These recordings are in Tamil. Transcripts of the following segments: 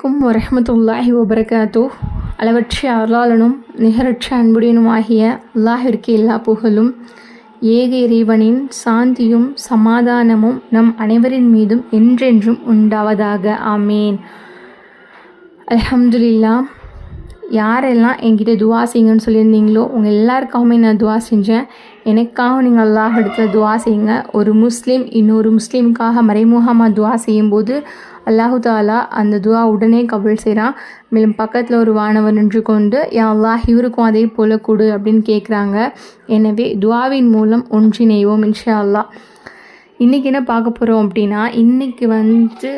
கும் வரமத்துல்லாஹி வபரகாத்தோ அளவற்ற அருளாளனும் நிகரற்ற அன்புடையனுமாகிய அல்லாஹிற்கு எல்லா புகழும். ஏக இறைவனின் சாந்தியும் சமாதானமும் நம் அனைவரின் மீதும் என்றென்றும் உண்டாவதாக. ஆமேன். அலமதுல்லா யாரெல்லாம் என்கிட்ட துவா செய்யுங்கன்னு சொல்லியிருந்தீங்களோ உங்கள் எல்லாருக்காகவுமே நான் துவா செஞ்சேன். எனக்காக நீங்கள் அல்லாஹ் இடத்துல துவா செய்யுங்க. ஒரு முஸ்லீம் இன்னொரு முஸ்லீமுக்காக மறைமுகமாக துவா செய்யும்போது அல்லாஹு தாலா அந்த துவா உடனே கபல் செய்கிறான் மேலும் பக்கத்தில் ஒரு வானவர் நின்று கொண்டு யா அல்லாஹ் இவருக்கும் அதே போல கொடு அப்படின்னு கேட்குறாங்க எனவே துவாவின் மூலம் ஒன்றிணைவோம் இன்ஷா அல்லாஹ். இன்றைக்கி என்ன பார்க்க போகிறோம் அப்படின்னா இன்றைக்கி வந்து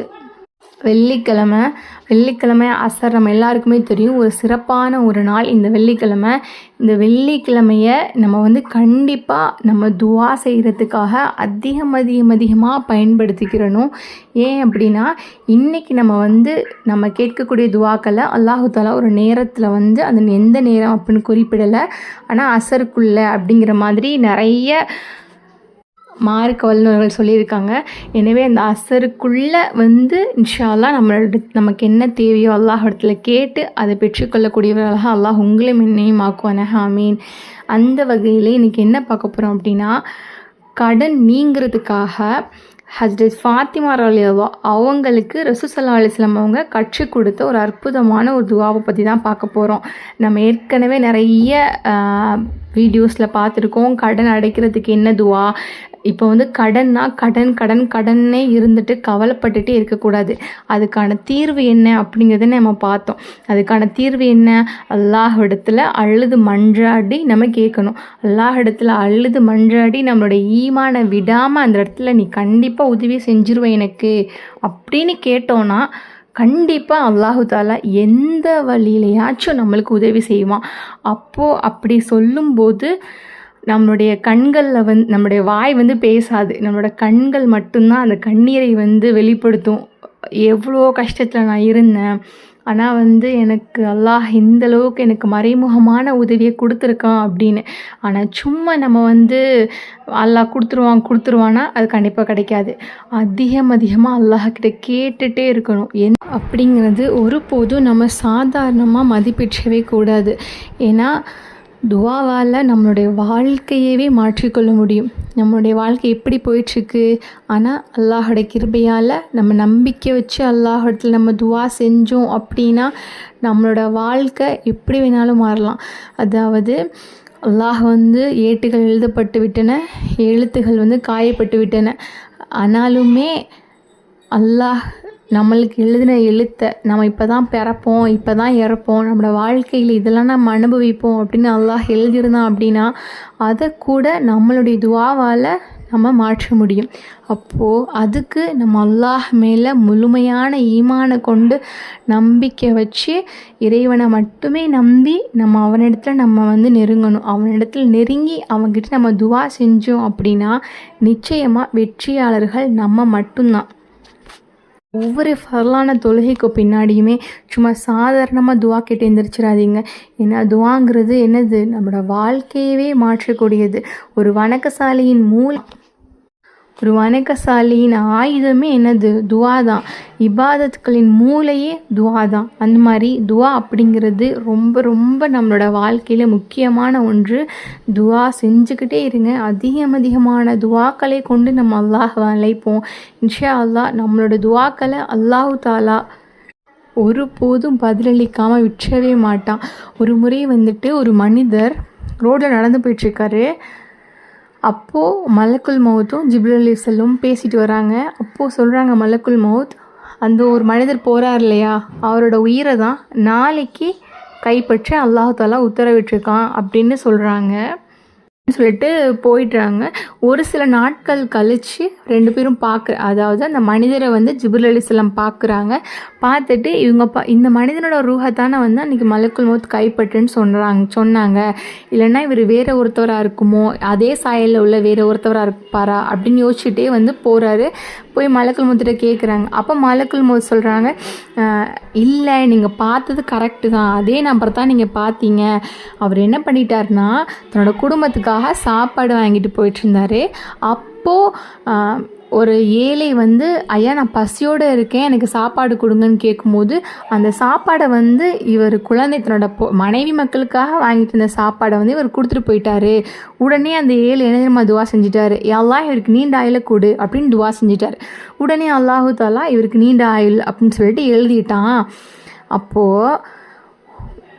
வெள்ளிக்கிழமை வெள்ளிக்கிழமை அசர் நம்ம எல்லாருக்குமே தெரியும். ஒரு சிறப்பான ஒரு நாள் இந்த வெள்ளிக்கிழமை. இந்த வெள்ளிக்கிழமையை நம்ம வந்து கண்டிப்பாக நம்ம துவா செய்கிறதுக்காக அதிகம் அதிகம் அதிகமாக பயன்படுத்திக்கிறணும். ஏன் அப்படின்னா இன்றைக்கி நம்ம வந்து நம்ம கேட்கக்கூடிய துவாக்களை அல்லாஹு தாலா ஒரு நேரத்தில் வந்து அது எந்த நேரம் அப்படின்னு குறிப்பிடலை. ஆனால் அசருக்குள்ளே அப்படிங்கிற மாதிரி நிறைய மார்க்க வல்லுநர்கள் சொல்லியிருக்காங்க. எனவே அந்த அசருக்குள்ளே வந்து இன்ஷால்லா நம்மளோட நமக்கு என்ன தேவையோ அல்லாஹ் இடத்துல கேட்டு அதை பெற்றுக்கொள்ளக்கூடியவர்களாக அல்லாஹ் உங்களையும் என்னையும் ஆக்குவானக. ஹாமீன் அந்த வகையில் இன்றைக்கி என்ன பார்க்க போகிறோம் அப்படின்னா கடன் நீங்கிறதுக்காக ஹஜ்ரத் ஃபாத்திமா ரலியவா அவங்களுக்கு ரசூசல்லா அலிஸ்லாம் அவங்க கற்றுக் கொடுத்த ஒரு அற்புதமான ஒரு துவாவை பற்றி தான் பார்க்க போகிறோம் நம்ம ஏற்கனவே நிறைய வீடியோஸில் பார்த்துருக்கோம். கடன் அடைக்கிறதுக்கு என்ன துவா இப்போ வந்து கடன்னா கடன் கடன் கடன்னே இருந்துட்டு கவலைப்பட்டுட்டே இருக்கக்கூடாது. அதுக்கான தீர்வு என்ன அப்படிங்கிறத நம்ம பார்த்தோம். அதுக்கான தீர்வு என்ன? அல்லாஹ் இடத்துல அழுது மன்றாடி நம்ம கேட்கணும். அல்லாஹ் இடத்துல அழுது மன்றாடி நம்மளுடைய ஈமானை விடாமல் அந்த இடத்துல நீ கண்டிப்பாக உதவி செஞ்சிருவேன் எனக்கு அப்படின்னு கேட்டோன்னா கண்டிப்பாக அல்லாஹு தாலா எந்த வழியிலையாச்சும் நம்மளுக்கு உதவி செய்வான். அப்போது அப்படி சொல்லும்போது நம்மளுடைய கண்களில் வந்து நம்மளுடைய வாய் வந்து பேசாது. நம்மளோட கண்கள் மட்டும்தான் அந்த கண்ணீரை வந்து வெளிப்படுத்தும். எவ்வளோ கஷ்டத்தில் நான் இருந்தேன். ஆனால் வந்து எனக்கு அல்லாஹ் இந்த அளவுக்கு எனக்கு மறைமுகமான உதவியை கொடுத்துருக்கான் அப்படின்னு. ஆனால் சும்மா நம்ம வந்து அல்லாஹ் கொடுத்துருவான் கொடுத்துருவானா அது கண்டிப்பாக கிடைக்காது. அதிகம் அதிகமாக அல்லாஹ்கிட்ட கேட்டுகிட்டே இருக்கணும். என் அப்படிங்கிறது ஒருபோதும் நம்ம சாதாரணமாக மதிப்பிற்றவே கூடாது. ஏன்னா துவாவால் நம்மளுடைய வாழ்க்கையவே மாற்றிக்கொள்ள முடியும். நம்மளுடைய வாழ்க்கை எப்படி போயிட்டுருக்கு ஆனால் அல்லாஹோட கிருபையால் நம்ம நம்பிக்கை வச்சு அல்லாஹிடத்தில் நம்ம துவா செஞ்சோம் அப்படின்னா நம்மளோட வாழ்க்கை எப்படி வேணாலும் மாறலாம். அதாவது அல்லாஹ் வந்து ஏட்டுகள் எழுதப்பட்டு விட்டன எழுத்துகள் வந்து காயப்பட்டு விட்டன. ஆனாலுமே அல்லாஹ் நம்மளுக்கு எழுதின எழுத்தை நம்ம இப்போ தான் பிறப்போம் இப்போ தான் இறப்போம் நம்மளோட வாழ்க்கையில் இதெல்லாம் நம்ம அனுபவிப்போம் அப்படின்னு அல்லாஹ் எழுதியிருந்தான் அப்படின்னா அதை கூட நம்மளுடைய துவாவால் நம்ம மாற்ற முடியும். அப்போது அதுக்கு நம்ம அல்லாஹ் மேலே முழுமையான ஈமானை கொண்டு நம்பிக்கை வச்சு இறைவனை மட்டுமே நம்பி நம்ம அவனிடத்துல நம்ம வந்து நெருங்கணும். அவனிடத்தில் நெருங்கி அவங்ககிட்ட நம்ம துவா செஞ்சோம் அப்படின்னா நிச்சயமாக வெற்றியாளர்கள் நம்ம மட்டும்தான். ஒவ்வொரு ஃபர்லான தொழுகைக்கு பின்னாடியுமே சும்மா சாதாரணமாக துவா கேட்டு எந்திரிச்சிடாதீங்க. ஏன்னா துவாங்கிறது என்னது? நம்மளோட வாழ்க்கையவே மாற்றக்கூடியது. ஒரு வணக்கசாலியின் மூலம் ஒரு வணக்கசாலியின் ஆயுதமே என்னது? துவா தான் இபாதத்துக்களின் மூளையே துவா தான் அந்த மாதிரி துவா அப்படிங்கிறது ரொம்ப ரொம்ப நம்மளோட வாழ்க்கையில் முக்கியமான ஒன்று. துவா செஞ்சுக்கிட்டே இருங்க. அதிகம் அதிகமான துவாக்களை கொண்டு நம்ம அல்லாஹ் அழைப்போம். இன்ஷா அல்லாஹ் நம்மளோட துவாக்களை அல்லாஹு தாலா ஒருபோதும் பதிலளிக்காமல் விற்றவே மாட்டான். ஒரு முறை வந்துட்டு ஒரு மனிதர் ரோட்டில் நடந்து போயிட்டுருக்காரு. அப்போது மலக்குல் மௌத்தும் ஜிப்ரலி செல்லும் பேசிட்டு வராங்க. அப்போது சொல்கிறாங்க மலக்குல் மௌத் அந்த ஒரு மனிதர் போகிறார் இல்லையா? அவரோட உயிரை தான் நாளைக்கு கைப்பற்ற அல்லாஹாலா உத்தரவிட்டிருக்கான் அப்படின்னு சொல்கிறாங்க சொல்லிட்டு போயிடுறாங்க. ஒரு சில நாட்கள் கழித்து ரெண்டு பேரும் பார்க்க அதாவது அந்த மனிதரை வந்து ஜிபுல் அலிஸ்லாம் பார்க்குறாங்க பார்த்துட்டு இவங்க பா இந்த மனிதனோட ரூஹத்தானே வந்து அன்றைக்கி மலக்குள் மௌத் கைப்பற்றுன்னு சொல்கிறாங்க சொன்னாங்க. இல்லைன்னா இவர் வேறு ஒருத்தவராக இருக்குமோ அதே சாயலில் உள்ள வேறு ஒருத்தவராக இருப்பாரா அப்படின்னு யோசிச்சுட்டே வந்து போகிறாரு போய் மலக்குள் மௌத்திட்ட கேட்குறாங்க அப்போ மலக்குள் மௌத் சொல்கிறாங்க இல்லை நீங்கள் பார்த்தது கரெக்டு தான். அதே நம்பர் தான் நீங்கள் பார்த்தீங்க. அவர் என்ன பண்ணிட்டாருன்னா தன்னோட குடும்பத்துக்கு குடும்பத்துக்காக சாப்பாடு வாங்கிட்டு போயிட்டுருந்தாரு. அப்போது ஒரு ஏழை வந்து ஐயா நான் பசியோடு இருக்கேன் எனக்கு சாப்பாடு கொடுங்கன்னு கேட்கும்போது அந்த சாப்பாடை வந்து இவர் குழந்தை தன்னோட மனைவி மக்களுக்காக வாங்கிட்டு இருந்த சாப்பாடை வந்து இவர் கொடுத்துட்டு போயிட்டாரு. உடனே அந்த ஏழு என்ன துவா செஞ்சிட்டாரு. எல்லாம் இவருக்கு நீண்ட ஆயில கொடு அப்படின்னு துவா செஞ்சிட்டார். உடனே அல்லாஹு தாலா இவருக்கு நீண்ட ஆயுள் அப்படின்னு சொல்லிட்டு எழுதிட்டான். அப்போது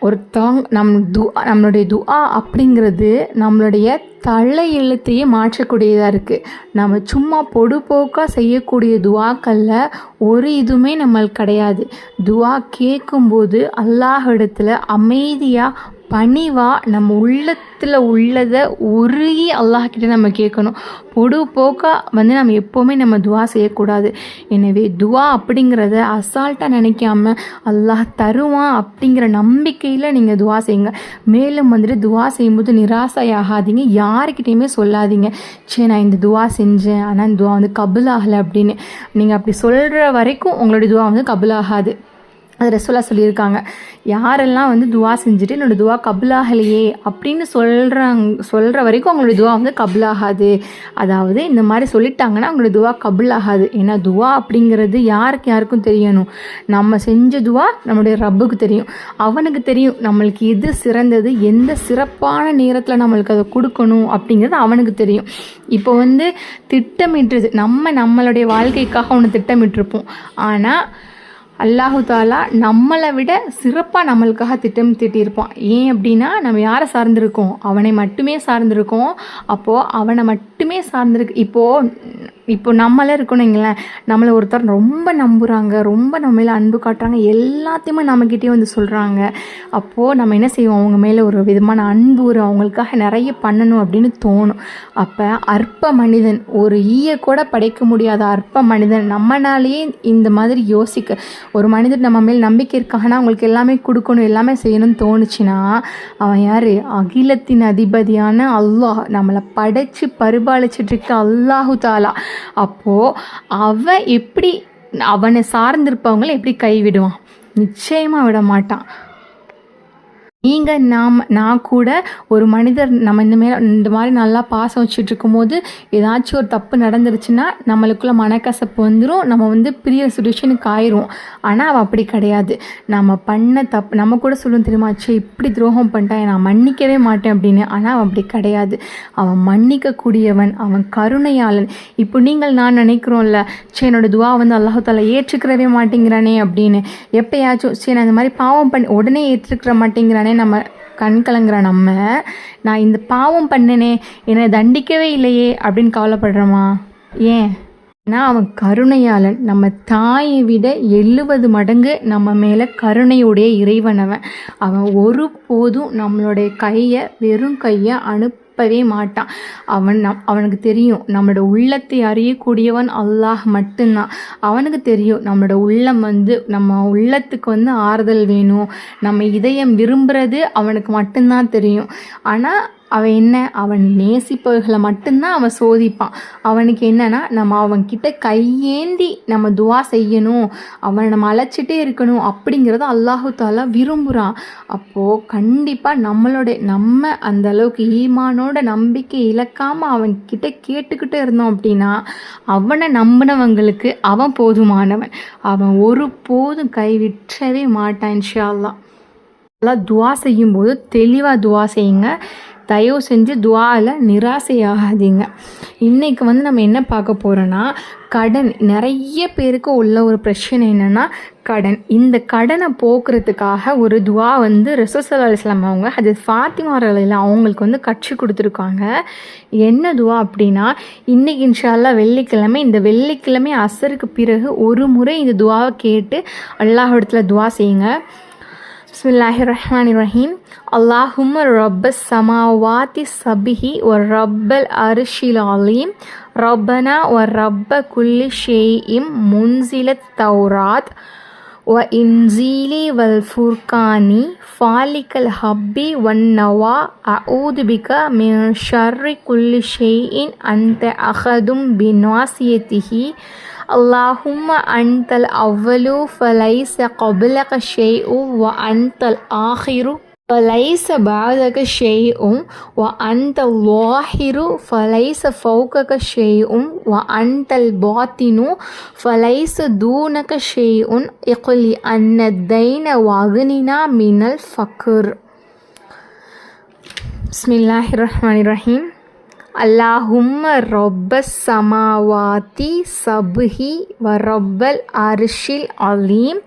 ஒருத்தவங்க நம் து நம்மளுடைய துஆ அப்படிங்கிறது நம்மளுடைய தலை எழுத்தையே மாற்றக்கூடியதாக இருக்குது நம்ம சும்மா பொடுபோக்காக செய்யக்கூடிய துவாக்களில் ஒரு இதுவுமே நம்மளுக்கு கிடையாது. துவா கேட்கும்போது அல்லாஹ் இடத்துல அமைதியாக பணிவாக நம்ம உள்ளத்தில் உள்ளதை உருகி அல்லாஹ்கிட்ட நம்ம கேட்கணும். பொடுபோக்காக வந்து நம்ம எப்போவுமே நம்ம துவா செய்யக்கூடாது. எனவே துவா அப்படிங்கிறத அசால்ட்டாக நினைக்காம அல்லாஹ் தருவான் அப்படிங்கிற நம்பிக்கையில் நீங்கள் துவா செய்யுங்க. மேலும் வந்துட்டு துவா செய்யும்போது நிராசையாகாதீங்க. யாருக்கிட்டேயுமே சொல்லாதீங்க. சரி நான் இந்த துவா செஞ்சேன். ஆனால் இந்த துவா வந்து கபுல் ஆகலை அப்படின்னு. நீங்கள் அப்படி சொல்கிற வரைக்கும் உங்களுடைய துவா வந்து கபுல் ஆகாது. அது ரசோலா சொல்லியிருக்காங்க. யாரெல்லாம் வந்து துவா செஞ்சுட்டு என்னோடய துவா கபுலாகலையே அப்படின்னு சொல்கிறாங்க சொல்கிற வரைக்கும் அவங்களோட துவா வந்து கபுலாகாது. அதாவது இந்த மாதிரி சொல்லிட்டாங்கன்னா அவங்களோட துவா கபுலாகாது. ஏன்னா துவா அப்படிங்கிறது யாருக்கு யாருக்கும் தெரியணும். நம்ம செஞ்ச துவா நம்மளுடைய ரப்புக்கு தெரியும். அவனுக்கு தெரியும் நம்மளுக்கு எது சிறந்தது எந்த சிறப்பான நேரத்தில் நம்மளுக்கு அதை கொடுக்கணும் அப்படிங்கிறது அவனுக்கு தெரியும். இப்போ வந்து திட்டமிட்டுறது நம்ம நம்மளுடைய வாழ்க்கைக்காக ஒன்று திட்டமிட்டிருப்போம். ஆனால் அல்லாஹு தாலா நம்மளை விட சிறப்பாக நம்மளுக்காக திட்டம் திட்டியிருப்பான். ஏன் அப்படின்னா நம்ம யாரை சார்ந்திருக்கோம்? அவனை மட்டுமே சார்ந்திருக்கோம். அப்போது அவனை மட்டுமே சார்ந்திருக்கு இப்போது இப்போ நம்மளே இருக்கணுங்களேன் நம்மளை ஒருத்தர் ரொம்ப நம்புகிறாங்க ரொம்ப நம்ம மேலே அன்பு காட்டுறாங்க எல்லாத்தையுமே நம்மக்கிட்டே வந்து சொல்கிறாங்க அப்போது நம்ம என்ன செய்வோம்? அவங்க மேலே ஒரு விதமான அன்பு ஒரு அவங்களுக்காக நிறைய பண்ணணும் அப்படின்னு தோணும். அப்போ அற்ப மனிதன் ஒரு ஈய கூட படைக்க முடியாத அற்ப மனிதன் நம்மனாலேயே இந்த மாதிரி யோசிக்க ஒரு மனிதர் நம்ம மேல் நம்பிக்கை இருக்காங்கன்னா அவங்களுக்கு எல்லாமே கொடுக்கணும் எல்லாமே செய்யணும்னு தோணுச்சுன்னா அவன் யார்? அகிலத்தின் அதிபதியான அல்லாஹ். நம்மளை படைச்சு பரிபாலிச்சிட்டு இருக்க அல்லாஹு தாலா. அப்போது அவன் எப்படி அவனை சார்ந்திருப்பவங்களை எப்படி கைவிடுவான். நிச்சயமாக விட மாட்டான் நீங்கள் நாம் நான் கூட ஒரு மனிதர் நம்ம இந்த மேலே இந்த மாதிரி நல்லா பாசம் வச்சுட்டு இருக்கும்போது ஏதாச்சும் ஒரு தப்பு நடந்துருச்சுன்னா நம்மளுக்குள்ள மனக்கசப்பு வந்துடும் நம்ம வந்து பிரிய சுச்சுவேஷனுக்கு ஆயிரும். ஆனால் அவள் அப்படி கிடையாது. நம்ம பண்ண தப்பு நம்ம கூட சொல்லும் தெரியுமா சே இப்படி துரோகம் பண்ணிட்டான் நான் மன்னிக்கவே மாட்டேன் அப்படின்னு. ஆனால் அவன் அப்படி கிடையாது. அவன் மன்னிக்கக்கூடியவன் அவன் கருணையாளன். இப்போ நீங்கள் நான் நினைக்கிறோம்ல சே என்னோட துவா வந்து அல்லாஹால ஏற்றுக்கிறவே மாட்டேங்கிறானே அப்படின்னு. எப்பயாச்சும் சரி நான் இந்த மாதிரி பாவம் பண்ணி உடனே ஏற்றுக்கிற மாட்டேங்கிறானே நம்ம கண் கலங்குற நம்ம நான் இந்த பாவம் பண்ணனே என்னை தண்டிக்கவே இல்லையே அப்படின்னு கவலைப்படுறோமா? ஏன்? ஏன்னா அவன் கருணையாளன் நம்ம தாயை விட எழுபது மடங்கு நம்ம மேலே கருணையுடைய இறைவனவன் அவன். ஒரு போதும் நம்மளுடைய கையை வெறும் கையை அனுப்ப தப்பவே மாட்டான். அவன் நம் அவனுக்கு தெரியும் நம்மளோட உள்ளத்தை அறியக்கூடியவன் அல்லாஹ் மட்டும்தான். அவனுக்கு தெரியும் நம்மளோட உள்ளம் வந்து நம்ம உள்ளத்துக்கு வந்து ஆறுதல் வேணும். நம்ம இதயம் விரும்புகிறது அவனுக்கு மட்டும்தான் தெரியும். ஆனால் அவன் என்ன அவன் நேசிப்பவர்களை மட்டும்தான் அவன் சோதிப்பான். அவனுக்கு என்னன்னா நம்ம அவன்கிட்ட கையேந்தி நம்ம துவா செய்யணும் அவனை நம்ம அழைச்சிட்டே இருக்கணும் அப்படிங்கிறத அல்லாஹு தாலா விரும்புகிறான் அப்போது கண்டிப்பாக நம்மளோட நம்ம அந்த அளவுக்கு ஈமானோட நம்பிக்கை இழக்காமல் அவன்கிட்ட கேட்டுக்கிட்டே இருந்தோம் அப்படின்னா அவனை நம்பினவங்களுக்கு அவன் போதுமானவன். அவன் ஒரு போதும் கைவிற்றவே மாட்டான் இன்ஷா அல்லா நல்லா துவா செய்யும்போது தெளிவாக துவா செய்யுங்க. தயவு செஞ்சு துவாவில் நிராசையாகாதீங்க. இன்றைக்கி வந்து நம்ம என்ன பார்க்க போகிறோன்னா கடன். நிறைய பேருக்கு உள்ள ஒரு பிரச்சனை என்னென்னா கடன். இந்த கடனை போக்குறதுக்காக ஒரு துவா வந்து ரசூசல்லா அவங்க அது ஃபாத்திமா ரலையில் அவங்களுக்கு வந்து கட்சி கொடுத்துருக்காங்க. என்ன துவா அப்படின்னா இன்றைக்கி இன்ஷால்லா வெள்ளிக்கிழமை இந்த வெள்ளிக்கிழமை அசருக்கு பிறகு ஒரு முறை இந்த துவாவை கேட்டு அல்லாஹ் இடத்துல துவா செய்யுங்க. بسم الله الرحمن الرحيم اللهم رب السماوات سبه ورب الأرش العليم ربنا ورب كل شيء منزل التوراه وإنزيلي والفرقان فالك الحب والنوى أعوذ بك من شر كل شيء أنت أخذ بناصيته اللهم أنت الأول فليس قبلك شيء وأنت الآخر فليس بعدك شيء وأنت الظاهر فليس فوقك شيء وأنت الباطن فليس دونك شيء. أقل أن الدين وأغننا من الفقر. بسم الله الرحمن الرحيم. اللهم رب السماوات سبه ورب العرش العظيم.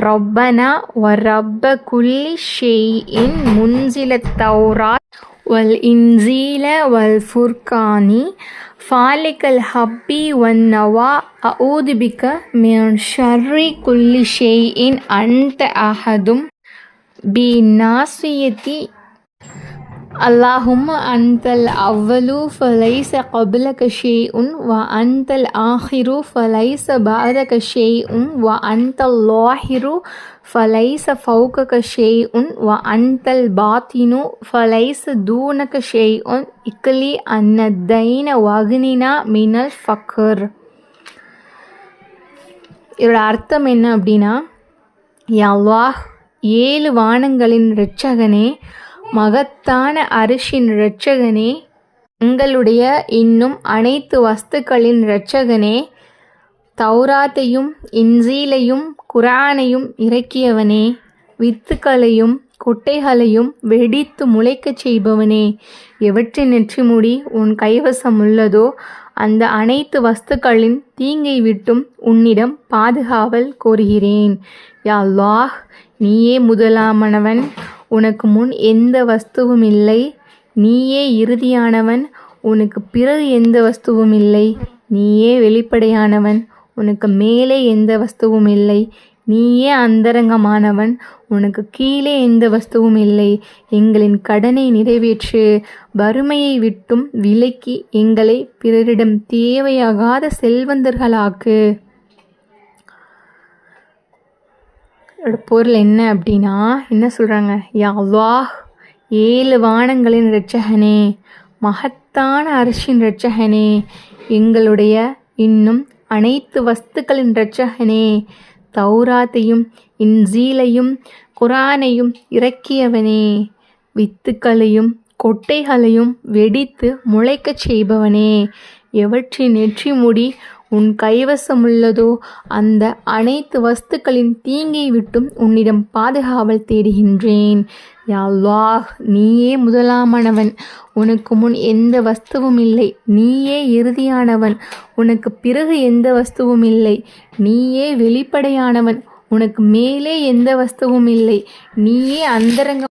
ربنا ورب كل شيء منزل التوراة والإنزيل والفرقان فالك الحب والنوى أعوذ بك من شر كل شيء أنت أحد بناصيتي اللهم أنت الأول فليس قبلك شيء وأنت الآخر فليس بعدك شيء وأنت الظاهر فليس فوقك شيء وأنت الباطن فليس دونك شيء اكلي أن الدين وأغننا من الفقر இதோட அர்த்தம் என்ன அப்படின்னா யா அல்லாஹ் ஏழு வானங்களின் இரட்சகனே மகத்தான அரிசின் இரட்சகனே எங்களுடைய இன்னும் அனைத்து வஸ்துக்களின் இரட்சகனே தௌராத்தையும் இன்சீலையும் குரானையும் இறக்கியவனே வித்துக்களையும் கொட்டைகளையும் வெடித்து முளைக்கச் செய்பவனே எவற்றின் நெற்றிமுடி உன் கைவசம் உள்ளதோ அந்த அனைத்து வஸ்துக்களின் தீங்கை விட்டும் உன்னிடம் பாதுகாவல் கோருகிறேன். யா லாஹ் நீயே முதலாமனவன். உனக்கு முன் எந்த வஸ்துவும் இல்லை. நீயே இறுதியானவன். உனக்கு பிறகு எந்த வஸ்துவும் இல்லை. நீயே வெளிப்படையானவன். உனக்கு மேலே எந்த வஸ்துவும் இல்லை. நீயே அந்தரங்கமானவன். உனக்கு கீழே எந்த வஸ்துவும் இல்லை. எங்களின் கடனை நிறைவேற்று. வறுமையை விட்டும் விலக்கி எங்களை பிறரிடம் தேவையாகாத செல்வந்தர்களாக்கு. அதோட பொருள் என்ன அப்படின்னா என்ன சொல்கிறாங்க யா அல்லாஹ் ஏழு வானங்களின் இரட்சகனே மகத்தான அரசின் இரட்சகனே எங்களுடைய இன்னும் அனைத்து வஸ்துக்களின் இரட்சகனே தௌராத்தையும் இன்சீலையும் குரானையும் இறக்கியவனே வித்துக்களையும் கொட்டைகளையும் வெடித்து முளைக்கச் செய்பவனே எவற்றின் நெற்றி முடி உன் கைவசமுள்ளதோ அந்த அனைத்து வஸ்துக்களின் தீங்கை விட்டும் உன்னிடம் பாதுகாவல் தேடுகின்றேன். யா நீயே முதலாமானவன். உனக்கு முன் எந்த வஸ்துவும் இல்லை. நீயே இறுதியானவன். உனக்கு பிறகு எந்த வஸ்துவும் இல்லை. நீயே வெளிப்படையானவன். உனக்கு மேலே எந்த வஸ்துவும் இல்லை. நீயே அந்தரங்க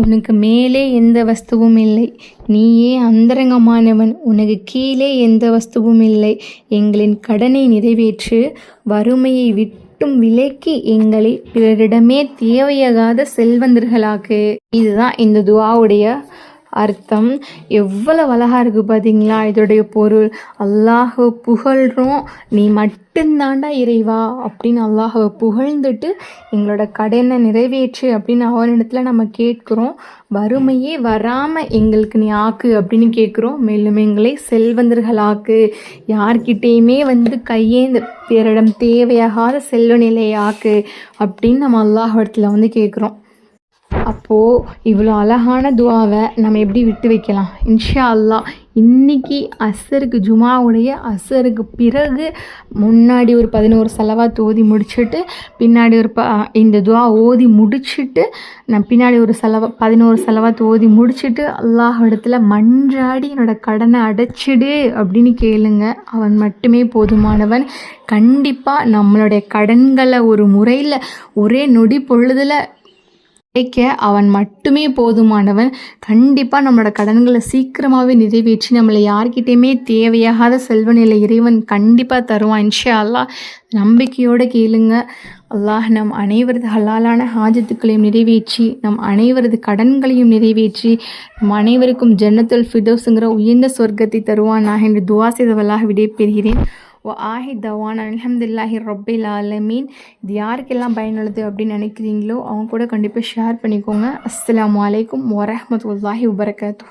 உனக்கு மேலே எந்த வஸ்துவும் இல்லை. நீயே அந்தரங்கமானவன். உனக்கு கீழே எந்த வஸ்துவும் இல்லை. எங்களின் கடனை நிறைவேற்று. வறுமையை விட்டும் விலக்கி எங்களை பிறரிடமே தேவையாகாத செல்வந்தர்களாக்கு. இதுதான் இந்த துவாவுடைய அர்த்தம். எவ்வளவு அழகாக இருக்குது பார்த்தீங்களா இதோடைய பொருள். அல்லாஹை புகழ்கிறோம் நீ மட்டும்தாண்டா இறைவா அப்படின்னு அல்லாஹை புகழ்ந்துட்டு எங்களோட கடனை நிறைவேற்று அப்படின்னு அவனிடத்தில் நம்ம கேட்குறோம். வறுமையே வராமல் எங்களுக்கு நீ ஆக்கு அப்படின்னு கேட்குறோம். மேலும் எங்களை செல்வந்தர்களாக்கு. யார்கிட்டேயுமே வந்து கையேந்த பிறரிடம் தேவையாகாத செல்வ நிலையாக்கு அப்படின்னு நம்ம அல்லாஹ் இடத்துல வந்து கேட்குறோம். அப்போது இவ்வளோ அழகான துவாவை நம்ம எப்படி விட்டு வைக்கலாம்? இன்ஷா அல்லாஹ் இன்றைக்கி அசருக்கு ஜுமாவுடைய அசருக்கு பிறகு முன்னாடி ஒரு பதினோரு செலவாத்து ஓதி முடிச்சுட்டு பின்னாடி ஒரு ப இந்த துவா ஓதி முடிச்சுட்டு நான் பின்னாடி ஒரு செலவா பதினோரு செலவாத்து ஓதி முடிச்சுட்டு அல்லாஹ் இடத்துல மன்றாடி என்னோட கடனை அடைச்சிடு அப்படின்னு கேளுங்க. அவன் மட்டுமே போதுமானவன். கண்டிப்பாக நம்மளுடைய கடன்களை ஒரு முறையில் ஒரே நொடி பொழுதில் கிடைக்க அவன் மட்டுமே போதுமானவன். கண்டிப்பாக நம்மளோட கடன்களை சீக்கிரமாகவே நிறைவேற்றி நம்மளை யார்கிட்டையுமே தேவையாகாத செல்வநிலை இறைவன் கண்டிப்பாக தருவான் இன்ஷா அல்லாஹ் நம்பிக்கையோடு கேளுங்க. அல்லாஹ் நம் அனைவரது ஹலாலான ஹாஜத்துக்களையும் நிறைவேற்றி நம் அனைவரது கடன்களையும் நிறைவேற்றி நம் அனைவருக்கும் ஜன்னத்துல் ஃபிதோஸுங்கிற உயர்ந்த சொர்க்கத்தை தருவான் நான் என்று துவா செய்தவளாக விடைபெறுகிறேன். ஓ ஆஹி தவான் அலமதுல்லாஹி ரொப்பில் ஆலமீன். இது யாருக்கெல்லாம் பயனுள்ளது அப்படின்னு நினைக்கிறீங்களோ அவங்க கூட கண்டிப்பாக ஷேர் பண்ணிக்கோங்க. அஸ்ஸலாமு வலைக்கும் வரமத்துல்லாஹி உபரகாத்து